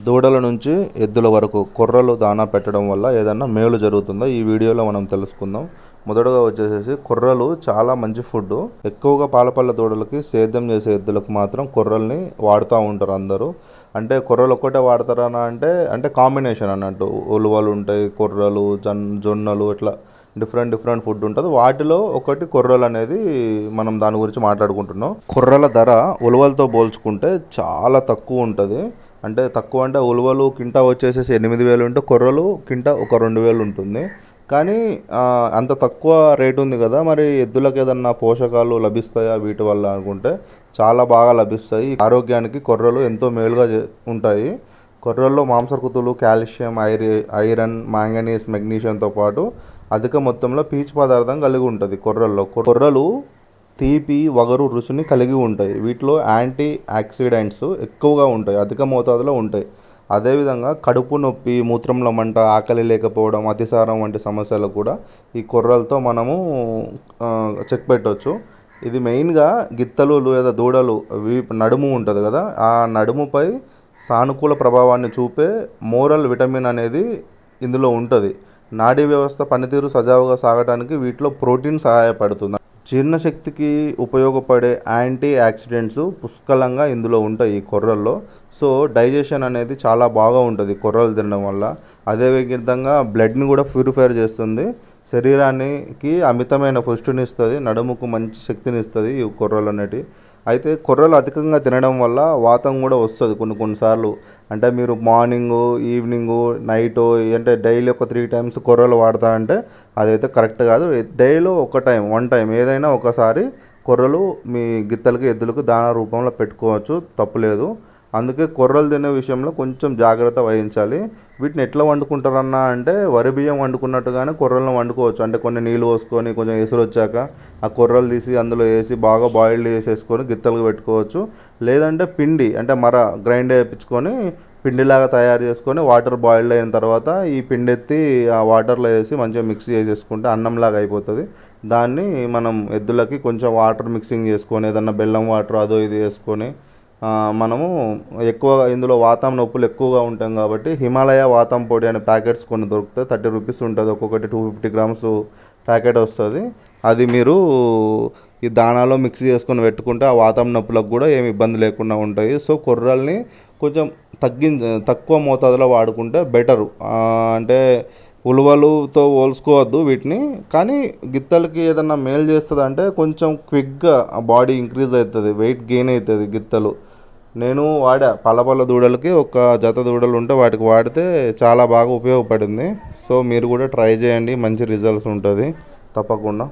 దూడల నుంచి ఎద్దుల వరకు కొర్రలు దానా పెట్టడం వల్ల ఏదన్నా మేలు జరుగుతుందో? ఈ వీడియోలో మనం తెలుసుకుందాం. మొదటగా వచ్చేసేసి కొర్రలు చాలా మంచి ఫుడ్ ఎక్కువగా పాలపల్ల దూడలకి సేద్యం చేసే ఎద్దులకు మాత్రం కొర్రల్ని వాడుతూ ఉంటారు అందరూ. అంటే కొర్రలు ఒక్కటే వాడతారనా అంటే అంటే కాంబినేషన్ అన్నట్టు. ఉలువలు ఉంటాయి కొర్రలు జన్ జొన్నలు ఇట్లా డిఫరెంట్ డిఫరెంట్ ఫుడ్ ఉంటుంది. వాటిలో ఒకటి కొర్రలు అనేది మనం దాని గురించి మాట్లాడుకుంటున్నాం. కొర్రల ధర ఉలవలతో పోల్చుకుంటే చాలా తక్కువ ఉంటుంది. అంటే తక్కువ అంటే ఉలువలు కింట వచ్చేసేసి ఎనిమిది వేలు ఉంటే కొర్రలు కింట ఒక రెండు వేలు ఉంటుంది. కానీ అంత తక్కువ రేట్ ఉంది కదా మరి ఎద్దులకు ఏదన్నా పోషకాలు లభిస్తాయా వీటి వల్ల అనుకుంటే? చాలా బాగా లభిస్తాయి. ఆరోగ్యానికి కొర్రలు ఎంతో మేలుగా చే- ఉంటాయి. కొర్రల్లో మాంసకృతులు కాల్షియం ఐరి ఐరన్ మాంగనీస్ మెగ్నీషియంతో పాటు అధిక మొత్తంలో పీచు పదార్థం కలిగి ఉంటుంది కొర్రల్లో. కొర్రలు తీపి వగరు రుచిని కలిగి ఉంటాయి. వీటిలో యాంటీ ఆక్సిడెంట్స్ ఎక్కువగా ఉంటాయి అధిక మోతాదులో ఉంటాయి. అదేవిధంగా కడుపు నొప్పి మూత్రంలో మంట ఆకలి లేకపోవడం అతిసారం వంటి సమస్యలు కూడా ఈ కొర్రలతో మనము చెక్ పెట్టవచ్చు ఇది మెయిన్గా గిత్తలు లేదా దూడలు నడుము ఉంటుంది కదా ఆ నడుముపై సానుకూల ప్రభావాన్ని చూపే మోరల్ విటమిన్ అనేది ఇందులో ఉంటుంది. నాడీ వ్యవస్థ పనితీరు సజావుగా సాగడానికి వీటిలో ప్రోటీన్ సహాయపడుతుంది. జీర్ణశక్తికి ఉపయోగపడే యాంటీ ఆక్సిడెంట్స్ పుష్కలంగా ఇందులో ఉంటాయి ఈ కొర్రల్లో. సో డైజెషన్ అనేది చాలా బాగా ఉంటుంది కొర్రలు తినడం వల్ల. అదే విధంగా బ్లడ్ని కూడా ప్యూరిఫైర్ చేస్తుంది. శరీరానికి అమితమైన పుష్టిని ఇస్తుంది నడుముకు మంచి శక్తిని ఇస్తుంది ఈ కొర్రలు అనేటివి అయితే కొర్రలు అధికంగా తినడం వల్ల వాతం కూడా వస్తుంది కొన్ని కొన్నిసార్లు అంటే మీరు మార్నింగ్ ఈవినింగ్ నైట్ అంటే డైలీ ఒక త్రీ టైమ్స్ కొర్రలు వాడతా అంటే అదైతే కరెక్ట్ కాదు. డైలో ఒక టైం వన్ టైం ఏదైనా ఒకసారి కొర్రలు మీ గిత్తలకి ఎద్దులకు దానా రూపంలో పెట్టుకోవచ్చు. తప్పులేదు అందుకే కొర్రలు తినే విషయంలో కొంచెం జాగ్రత్త వహించాలి. వీటిని ఎట్లా వండుకుంటారన్నా అంటే వరి బియ్యం వండుకున్నట్టుగానే కొర్రలను వండుకోవచ్చు. అంటే కొన్ని నీళ్ళు పోసుకొని కొంచెం ఎసురు వచ్చాక ఆ కొర్రలు తీసి అందులో వేసి బాగా బాయిల్డ్ చేసేసుకొని గిత్తలకు పెట్టుకోవచ్చు. లేదంటే పిండి అంటే మర గ్రైండ్ వేయించుకొని పిండిలాగా తయారు చేసుకొని వాటర్ బాయిల్డ్ అయిన తర్వాత ఈ పిండి ఎత్తి ఆ వాటర్లో వేసి మంచిగా మిక్స్ చేసేసుకుంటే అన్నంలాగా అయిపోతుంది. దాన్ని మనం ఎద్దులకి కొంచెం వాటర్ మిక్సింగ్ చేసుకొని ఏదన్నా బెల్లం వాటర్ అదో ఇది వేసుకొని మనము ఎక్కువ ఇందులో వాతం నొప్పులు ఎక్కువగా ఉంటాం కాబట్టి హిమాలయ వాతం పొడి అనే ప్యాకెట్స్ కొన్ని దొరుకుతాయి. థర్టీ రూపీస్ ఉంటుంది. ఒక్కొక్కటి టూ ఫిఫ్టీ గ్రామ్స్ ప్యాకెట్ వస్తుంది. అది మీరు ఈ దానాలో మిక్స్ చేసుకొని పెట్టుకుంటే ఆ వాతం నొప్పులకు కూడా ఏమి ఇబ్బంది లేకుండా ఉంటాయి. సో కొర్రల్ని కొంచెం తగ్గి తక్కువ మోతాదులో వాడుకుంటే బెటరు. అంటే ఉలవలుతో పోల్చుకోవద్దు వీటిని. కానీ గిత్తలకి ఏదన్నా మేలు చేస్తుంది అంటే కొంచెం క్విక్గా బాడీ ఇంక్రీజ్ అవుతుంది వెయిట్ గెయిన్ అవుతుంది గిత్తలు. నేను వాడా పలపల దూడలకి ఒక జత దూడలు ఉంటే వాటికి వాడితే చాలా బాగా ఉపయోగపడింది. సో మీరు కూడా ట్రై చేయండి మంచి రిజల్ట్స్ ఉంటుంది. తప్పకుండా.